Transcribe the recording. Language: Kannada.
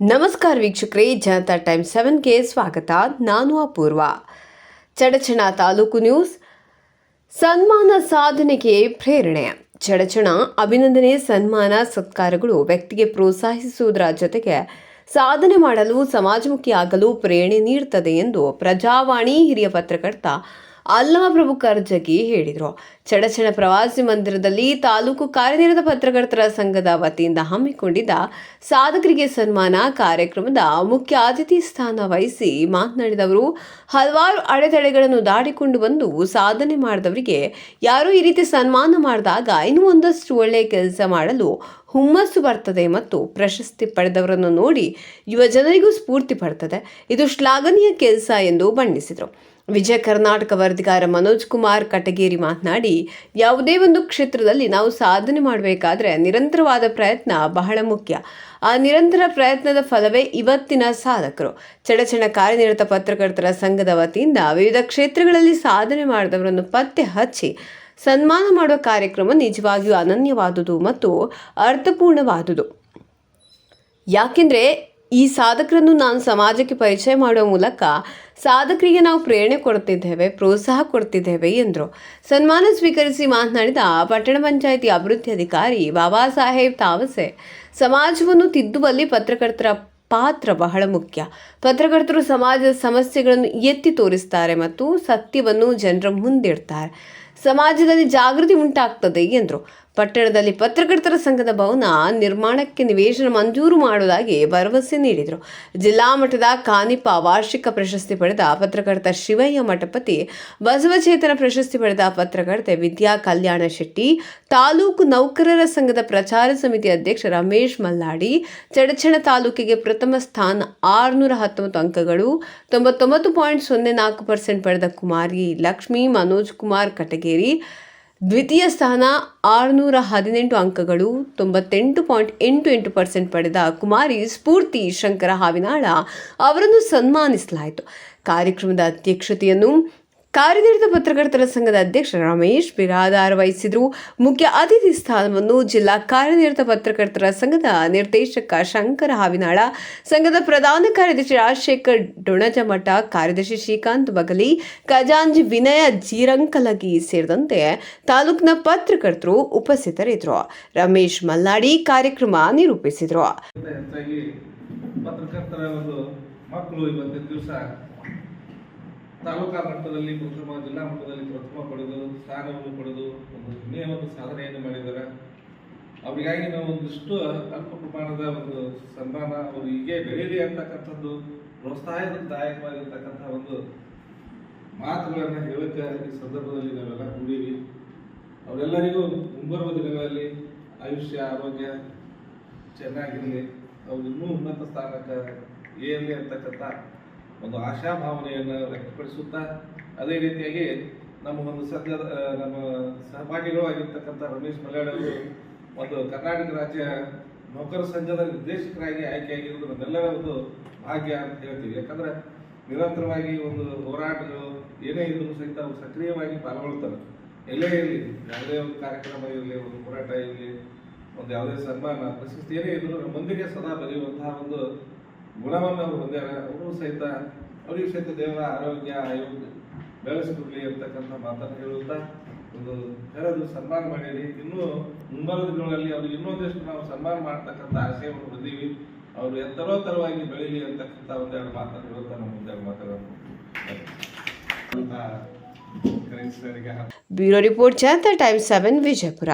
ನಮಸ್ಕಾರ ವೀಕ್ಷಕರೇ, ಜನತಾ ಟೈಮ್ ಸೆವೆನ್ಗೆ ಸ್ವಾಗತ. ನಾನು ಅಪೂರ್ವ. ಚಡಚಣ ತಾಲೂಕು ನ್ಯೂಸ್, ಸನ್ಮಾನ ಸಾಧನೆಗೆ ಪ್ರೇರಣೆ. ಚಡಚಣ, ಅಭಿನಂದನೆ, ಸನ್ಮಾನ, ಸತ್ಕಾರಗಳು ವ್ಯಕ್ತಿಗೆ ಪ್ರೋತ್ಸಾಹಿಸುವುದರ ಜೊತೆಗೆ ಸಾಧನೆ ಮಾಡಲು, ಸಮಾಜಮುಖಿಯಾಗಲು ಪ್ರೇರಣೆ ನೀಡುತ್ತದೆ ಎಂದು ಪ್ರಜಾವಾಣಿ ಹಿರಿಯ ಪತ್ರಕರ್ತ ಅಲ್ಲಮ ಪ್ರಭು ಕರ್ಜಗಿ ಹೇಳಿದರು. ಚಡಚಣ ಪ್ರವಾಸಿ ಮಂದಿರದಲ್ಲಿ ತಾಲೂಕು ಕಾರ್ಯನಿರತ ಪತ್ರಕರ್ತರ ಸಂಘದ ವತಿಯಿಂದ ಹಮ್ಮಿಕೊಂಡಿದ್ದ ಸಾಧಕರಿಗೆ ಸನ್ಮಾನ ಕಾರ್ಯಕ್ರಮದ ಮುಖ್ಯ ಅತಿಥಿ ಸ್ಥಾನ ವಹಿಸಿ ಮಾತನಾಡಿದವರು, ಹಲವಾರು ಅಡೆತಡೆಗಳನ್ನು ದಾಟಿಕೊಂಡು ಬಂದು ಸಾಧನೆ ಮಾಡಿದವರಿಗೆ ಯಾರೂ ಈ ರೀತಿ ಸನ್ಮಾನ ಮಾಡಿದಾಗ ಇನ್ನೂ ಒಂದಷ್ಟು ಒಳ್ಳೆಯ ಕೆಲಸ ಮಾಡಲು ಹುಮ್ಮಸ್ಸು ಬರ್ತದೆ ಮತ್ತು ಪ್ರಶಸ್ತಿ ಪಡೆದವರನ್ನು ನೋಡಿ ಯುವ ಜನರಿಗೂ ಸ್ಫೂರ್ತಿ ಪಡ್ತದೆ. ಇದು ಶ್ಲಾಘನೀಯ ಕೆಲಸ ಎಂದು ಬಣ್ಣಿಸಿದರು. ವಿಜಯ ಕರ್ನಾಟಕ ವರದಿಗಾರ ಮನೋಜ್ ಕುಮಾರ್ ಕಟಗೇರಿ ಮಾತನಾಡಿ, ಯಾವುದೇ ಒಂದು ಕ್ಷೇತ್ರದಲ್ಲಿ ನಾವು ಸಾಧನೆ ಮಾಡಬೇಕಾದ್ರೆ ನಿರಂತರವಾದ ಪ್ರಯತ್ನ ಬಹಳ ಮುಖ್ಯ. ಆ ನಿರಂತರ ಪ್ರಯತ್ನದ ಫಲವೇ ಇವತ್ತಿನ ಸಾಧಕರು. ಚಡಚಣ ಕಾರ್ಯನಿರತ ಪತ್ರಕರ್ತರ ಸಂಘದ ವತಿಯಿಂದ ವಿವಿಧ ಕ್ಷೇತ್ರಗಳಲ್ಲಿ ಸಾಧನೆ ಮಾಡಿದವರನ್ನು ಪತ್ತೆ ಹಚ್ಚಿ, ಸನ್ಮಾನ ಮಾಡುವ ಕಾರ್ಯಕ್ರಮ ನಿಜವಾಗಿಯೂ ಅನನ್ಯವಾದುದು ಮತ್ತು ಅರ್ಥಪೂರ್ಣವಾದುದು. ಯಾಕೆಂದರೆ ಈ ಸಾಧಕರನ್ನು ನಾನು ಸಮಾಜಕ್ಕೆ ಪರಿಚಯ ಮಾಡುವ ಮೂಲಕ ಸಾಧಕರಿಗೆ ನಾವು ಪ್ರೇರಣೆ ಕೊಡ್ತಿದ್ದೇವೆ ಪ್ರೋತ್ಸಾಹ ಕೊಡ್ತಿದ್ದೇವೆ ಎಂದರು. ಸನ್ಮಾನ ಸ್ವೀಕರಿಸಿ ಮಾತನಾಡಿದ ಪಟ್ಟಣ ಪಂಚಾಯಿತಿ ಅಭಿವೃದ್ಧಿ ಅಧಿಕಾರಿ ಬಾಬಾ ಸಾಹೇಬ್ ತಾವಸೆ, ಸಮಾಜವನ್ನು ತಿದ್ದುವಲ್ಲಿ ಪತ್ರಕರ್ತರ ಪಾತ್ರ ಬಹಳ ಮುಖ್ಯ. ಪತ್ರಕರ್ತರು ಸಮಾಜದ ಸಮಸ್ಯೆಗಳನ್ನು ಎತ್ತಿ ತೋರಿಸ್ತಾರೆ ಮತ್ತು ಸತ್ಯವನ್ನು ಜನರ ಮುಂದಿಡ್ತಾರೆ. ಸಮಾಜದಲ್ಲಿ ಜಾಗೃತಿ ಉಂಟಾಗ್ತದೆ ಎಂದರು. ಪಟ್ಟಣದಲ್ಲಿ ಪತ್ರಕರ್ತರ ಸಂಘದ ಭವನ ನಿರ್ಮಾಣಕ್ಕೆ ನಿವೇಶನ ಮಂಜೂರು ಮಾಡುವುದಾಗಿ ಭರವಸೆ ನೀಡಿದರು. ಜಿಲ್ಲಾ ಮಟ್ಟದ ಕಾನಿಪ ವಾರ್ಷಿಕ ಪ್ರಶಸ್ತಿ ಪಡೆದ ಪತ್ರಕರ್ತ ಶಿವಯ್ಯ ಮಠಪತಿ, ಬಸವಚೇತನ ಪ್ರಶಸ್ತಿ ಪಡೆದ ಪತ್ರಕರ್ತೆ ವಿದ್ಯಾ ಕಲ್ಯಾಣ ಶೆಟ್ಟಿ, ತಾಲೂಕು ನೌಕರರ ಸಂಘದ ಪ್ರಚಾರ ಸಮಿತಿ ಅಧ್ಯಕ್ಷ ರಮೇಶ್ ಮಲ್ಲಾಡಿ ಚಡಚಣ ತಾಲೂಕಿಗೆ ಪ್ರಥಮ ಸ್ಥಾನ ಆರುನೂರ ಹತ್ತೊಂಬತ್ತು ಅಂಕಗಳು, ತೊಂಬತ್ತೊಂಬತ್ತು ಪಾಯಿಂಟ್ ಸೊನ್ನೆ ನಾಲ್ಕು ಪರ್ಸೆಂಟ್ ಪಡೆದ ಕುಮಾರಿ ಲಕ್ಷ್ಮೀ, ಮನೋಜ್ ಕುಮಾರ್ ಕಟಗೇರಿ ದ್ವಿತೀಯ ಸ್ಥಾನ ಆರುನೂರ ಹದಿನೆಂಟು ಅಂಕಗಳು, ತೊಂಬತ್ತೆಂಟು ಪಾಯಿಂಟ್ ಎಂಟು ಎಂಟು ಪರ್ಸೆಂಟ್ ಪಡೆದ ಕುಮಾರಿ ಸ್ಫೂರ್ತಿ ಶಂಕರ ಹಾವಿನಾಳ ಅವರನ್ನು ಸನ್ಮಾನಿಸಲಾಯಿತು. ಕಾರ್ಯಕ್ರಮದ ಅಧ್ಯಕ್ಷತೆಯನ್ನು ಕಾರ್ಯನಿರತ ಪತ್ರಕರ್ತರ ಸಂಘದ ಅಧ್ಯಕ್ಷ ರಮೇಶ್ ಬಿರಾದಾರ್ ವಹಿಸಿದ್ರು. ಮುಖ್ಯ ಅತಿಥಿ ಸ್ಥಾನವನ್ನು ಜಿಲ್ಲಾ ಕಾರ್ಯನಿರತ ಪತ್ರಕರ್ತರ ಸಂಘದ ನಿರ್ದೇಶಕ ಶಂಕರ ಹಾವಿನಾಳ, ಸಂಘದ ಪ್ರಧಾನ ಕಾರ್ಯದರ್ಶಿ ರಾಜಶೇಖರ್ ಡೊಣಜಮಠ, ಕಾರ್ಯದರ್ಶಿ ಶ್ರೀಕಾಂತ್ ಬಗಲಿ ಖಜಾಂಜಿ ವಿನಯ ಜೀರಂಕಲಗಿ ಸೇರಿದಂತೆ ತಾಲೂಕಿನ ಪತ್ರಕರ್ತರು ಉಪಸ್ಥಿತರಿದ್ದರು. ರಮೇಶ್ ಮಲ್ನಾಡಿ ಕಾರ್ಯಕ್ರಮ ನಿರೂಪಿಸಿದರು. ಮಕ್ಕಳು ಇವತ್ತಿನ ದಿವಸ ತಾಲೂಕಾ ಮಟ್ಟದಲ್ಲಿ ಪ್ರಥಮ, ಜಿಲ್ಲಾ ಮಟ್ಟದಲ್ಲಿ ಪ್ರಥಮ ಪಡೆದು, ಸ್ಥಾನವನ್ನು ಪಡೆದು ಒಂದು ಹೆಮ್ಮೆಯ ಒಂದು ಸಾಧನೆಯನ್ನು ಮಾಡಿದ್ದಾರೆ. ಅವರಿಗಾಗಿ ನಾವು ಒಂದಿಷ್ಟು ಅಲ್ಪ ಪ್ರಮಾಣದ ಒಂದು ಸನ್ಮಾನ ಅವರು ಹೀಗೆ ಬೆಳೀಲಿ ಅಂತಕ್ಕಂಥದ್ದು ಪ್ರೋತ್ಸಾಹದಾಯಕವಾಗಿರ್ತಕ್ಕಂಥ ಒಂದು ಮಾತುಗಳನ್ನು ಹೇಳಕ್ಕೆ ಈ ಸಂದರ್ಭದಲ್ಲಿ ನಾವೆಲ್ಲ ಕೂಡೀವಿ. ಅವರೆಲ್ಲರಿಗೂ ಮುಂಬರುವ ದಿನಗಳಲ್ಲಿ ಆಯುಷ್ಯ, ಆರೋಗ್ಯ ಚೆನ್ನಾಗಿರಲಿ. ಅವ್ರು ಇನ್ನೂ ಉನ್ನತ ಸ್ಥಾನಕ್ಕೆ ಏರಲಿ ಅಂತಕ್ಕಂಥ ಒಂದು ಆಶಾಭಾವನೆಯನ್ನು ವ್ಯಕ್ತಪಡಿಸುತ್ತಾ ಅದೇ ರೀತಿಯಾಗಿ ನಮ್ಮ ಒಂದು ಸದ್ಯದ ನಮ್ಮ ಸಹಭಾಗಿಗಳು ಆಗಿರ್ತಕ್ಕಂಥ ರಮೇಶ್ ಮಲ್ಯಾಡ್ ಅವರು ಒಂದು ಕರ್ನಾಟಕ ರಾಜ್ಯ ನೌಕರ ಸಂಘದ ನಿರ್ದೇಶಕರಾಗಿ ಆಯ್ಕೆಯಾಗಿರುವುದು ನಮ್ಮೆಲ್ಲರ ಒಂದು ಭಾಗ್ಯ ಅಂತ ಹೇಳ್ತೀವಿ. ಯಾಕಂದ್ರೆ ನಿರಂತರವಾಗಿ ಒಂದು ಹೋರಾಟಗಳು ಏನೇ ಇದ್ರೂ ಸಹಿತ ಅವರು ಸಕ್ರಿಯವಾಗಿ ಪಾಲ್ಗೊಳ್ತಾರೆ ಎಲ್ಲೇ ಇರಲಿ ಯಾವುದೇ ಒಂದು ಕಾರ್ಯಕ್ರಮ ಇರಲಿ, ಒಂದು ಹೋರಾಟ ಇರಲಿ, ಒಂದು ಯಾವುದೇ ಸನ್ಮಾನ, ಪ್ರಶಸ್ತಿ ಏನೇ ಇದ್ರು ಮುಂದಿಗೆ ಸದಾ ಬರೆಯುವಂತಹ ಒಂದು ಗುಣವನ್ನು ಅವರು ಹೊಂದ್ಯಾರ, ಅವರು ಸಹಿತ, ಅವರಿಗೂ ಸಹಿತ ದೇವರ ಆರೋಗ್ಯ ಆಯೋಗ ಬೆಳೆಸಿಕೊಡ್ಲಿ ಅಂತಕ್ಕಂಥ ಮಾತನ್ನು ಹೇಳುತ್ತಾ ಒಂದು ಕರೆದು ಸನ್ಮಾನ ಮಾಡಿರಿ. ಇನ್ನೂ ಮುಂಬರದ ದಿನಗಳಲ್ಲಿ ಅವ್ರಿಗೆ ಇನ್ನೊಂದಿಷ್ಟು ನಾವು ಸನ್ಮಾನ ಮಾಡ್ತಕ್ಕಂಥ ಆಶಯವನ್ನು ಹೊಂದೀವಿ ಅವರು ಎತ್ತರೋತ್ತರವಾಗಿ ಬೆಳೀಲಿ ಅಂತಕ್ಕಂಥ ಒಂದೆರಡು ಮಾತನ್ನು ಹೇಳುತ್ತಾ ನಮ್ಮ ಒಂದೆರಡು ಮಾತುಗಳನ್ನು bureau report Janata time seven Vijayapura.